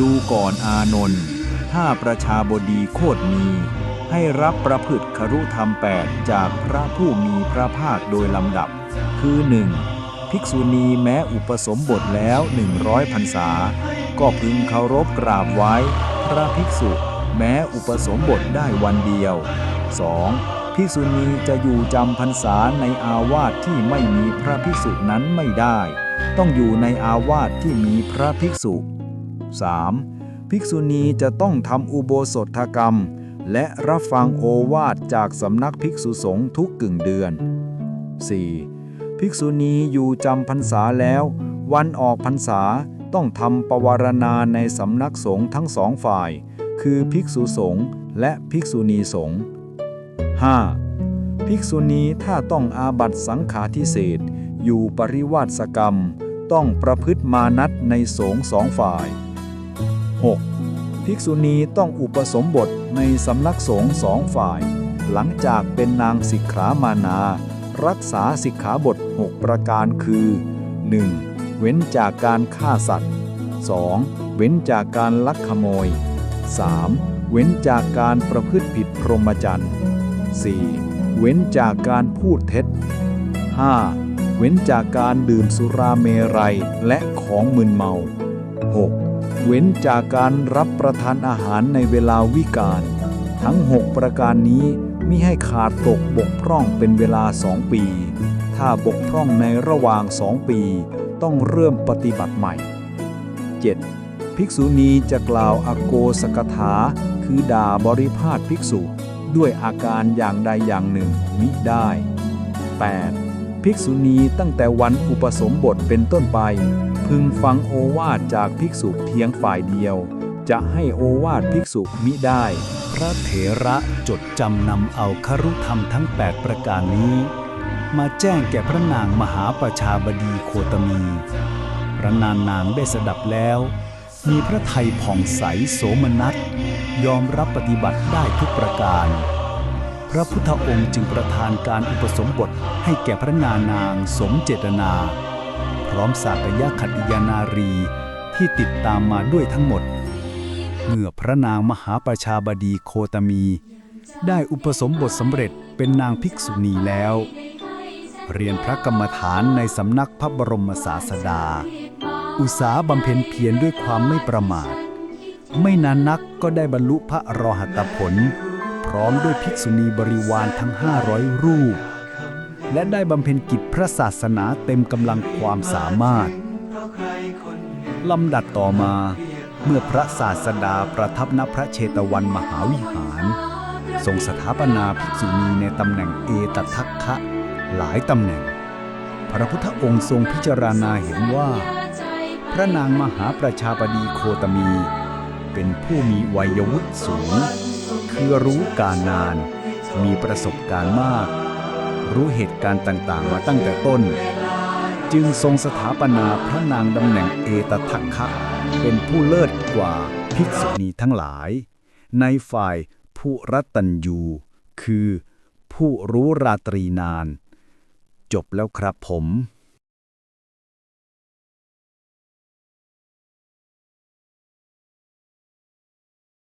ดูก่อนอานนท์ถ้าประชาบดีโคตรมี ให้รับประพฤติครุธรรมแปดจากพระผู้มีพระภาคโดยลำดับ คือ 1. ภิกษุณีแม้อุปสมบทแล้วหนึ่งร้อยพรรษา ก็พึงเคารพกราบไว้ พระภิกษุ แม้อุปสมบทได้วันเดียว 2. ภิกษุณีจะอยู่จำพรรษาในอาวาสที่ไม่มีพระภิกษุนั้นไม่ได้ ต้องอยู่ในอาวาสที่มีพระภิกษุ 3. ภิกษุณีจะต้องทำอุโบสถกรรม และรับฟังโอวาทจากสำนักภิกษุสงฆ์ทุกกึ่งเดือน 4. ภิกษุณีอยู่จำพรรษาแล้ว วันออกพรรษาต้องทำปวารณาในสำนักสงฆ์ทั้งสองฝ่าย คือภิกษุสงฆ์และภิกษุณีสงฆ์ 5. ภิกษุณีถ้าต้องอาบัตสังฆาทิเศษอยู่ปริวาสกรรม ต้องประพฤติมานัตในสงฆ์สองฝ่าย 6. ภิกษุณีต้องอุปสมบทในสำนักสงฆ์สองฝ่าย หลังจากเป็นนางสิกขามานา รักษาสิกขาบท 6 ประการคือ 1. เว้นจากการฆ่าสัตว์ 2. เว้นจากการลักขโมย 3. เว้นจากการประพฤติผิดพรหมจรรย์ 4. เว้นจากการพูดเท็จ 5. เว้นจากการดื่มสุราเมรัยและของมึนเมา 6. เว้นจากการรับประทานอาหารในเวลาวิกาลทั้ง 6 ประการนี้มิให้ขาดตกบกพร่องเป็นเวลาสองปี ถ้าบกพร่องในระหว่างสองปี ต้องเริ่มปฏิบัติใหม่ 7. ภิกษุณีจะกล่าวอโกสกถา คือด่าบริพาทภิกษุ ด้วยอาการอย่างใดอย่างหนึ่งมิได้ 8. ภิกษุณีตั้งแต่วันอุปสมบทเป็นต้นไป พึงฟังโอวาทจากภิกษุเพียงฝ่ายเดียว จะให้โอวาทภิกษุมิได้ พระเถระจดจำนำเอาครุธรรมทั้ง 8 ประการนี้ มาแจ้งแก่พระนางมหาประชาบดีโคตมี พระนานนางได้สดับแล้ว มีพระไทยผ่องใสโสมนัส ยอมรับปฏิบัติได้ทุกประการพระพุทธองค์จึงประทานการอุปสมบทให้แก่พระนานางสมเจตนา พร้อมสากยะขัตติยานารีที่ติดตามมาด้วยทั้งหมด เมื่อพระนางมหาประชาบดีโคตมี ได้อุปสมบทสำเร็จเป็นนางภิกษุณีแล้ว เรียนพระกรรมฐานในสำนักพระบรมศาสดา อุตสาบำเพ็ญเพียรด้วยความไม่ประมาท ไม่นานนักก็ได้บรรลุพระอรหัตผล พร้อมด้วยภิกษุณีบริวารทั้ง 500 รูป และได้บำเพ็ญกิจพระศาสนาเต็มกำลังความสามารถลำดับต่อมา เมื่อพระศาสดาประทับณพระเชตวันมหาวิหาร ทรงสถาปนาภิกษุณีในตำแหน่งเอตทัคคะหลายตำแหน่ง พระพุทธองค์ทรงพิจารณาเห็นว่า พระนางมหาประชาบดีโคตมี เป็นผู้มีวัยวุฒิสูง คือรู้การนาน มีประสบการณ์มาก รู้เหตุการณ์ต่างๆ มาตั้งแต่ต้น จึงทรงสถาปนาพระนางตำแหน่งเอตทัคคะ เป็นผู้เลิศกว่าภิกษุณีทั้งหลาย ในฝ่ายผู้รัตัญยูคือผู้รู้ราตรีนาน จบแล้วครับผม